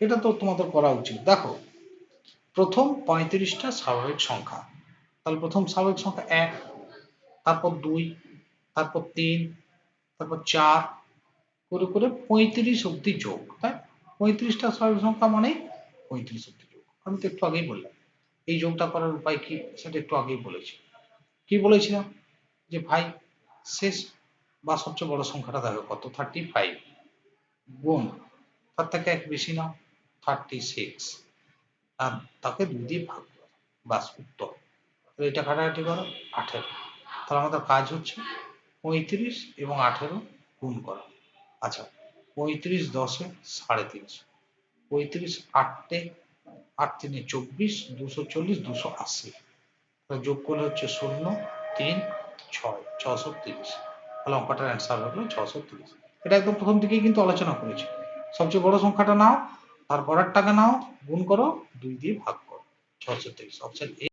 এটা তো তোমাদের করা উচিত। দেখো, প্রথম পঁয়ত্রিশটা স্বাভাবিক সংখ্যা। তাহলে প্রথম স্বাভাবিক সংখ্যা এক, তারপর দুই, তারপর তিন, তারপর চার, করে করে পঁয়ত্রিশ অব্দি যোগ, তাই? পঁয়ত্রিশটা স্বাভাবিক সংখ্যা মানে পঁয়ত্রিশ অব্দি যোগ। আমি তো একটু আগেই বললাম। এই যোগটা করার উপায় কি, সেটা একটু আগেই বলেছি। কি বলেছিলাম? যে ভাই, শেষ বা সবচেয়ে বড় সংখ্যাটা দেখো কত? থার্টি ফাইভ গুণ। তার থেকে এক বেশি নাও। আর তাকে দুই দিয়ে ভাগ। করো বাস, উত্তর। এটা কাটাকাটি করো, আঠেরো। তাহলে আমাদের কাজ হচ্ছে পঁয়ত্রিশ এবং আঠেরো গুণ করা। আচ্ছা পঁয়ত্রিশ দশে সাড়ে তিনশো। পঁয়ত্রিশ আটটে আট তিনে চব্বিশ, দুশো চল্লিশ, দুশো আশি। যোগ করলে হচ্ছে শূন্য, তিন, ছয়, ছশো তিরিশ। তাহলে অঙ্কটার অ্যান্সার হলো ছশো তিরিশ। এটা একদম প্রথম দিকেই কিন্তু আলোচনা করেছি। সবচেয়ে বড় সংখ্যাটা নাও। তার পরের টাকা নাও গুণ করো দুই দিয়ে ভাগ করো। ছশো তেইশ অপশন এ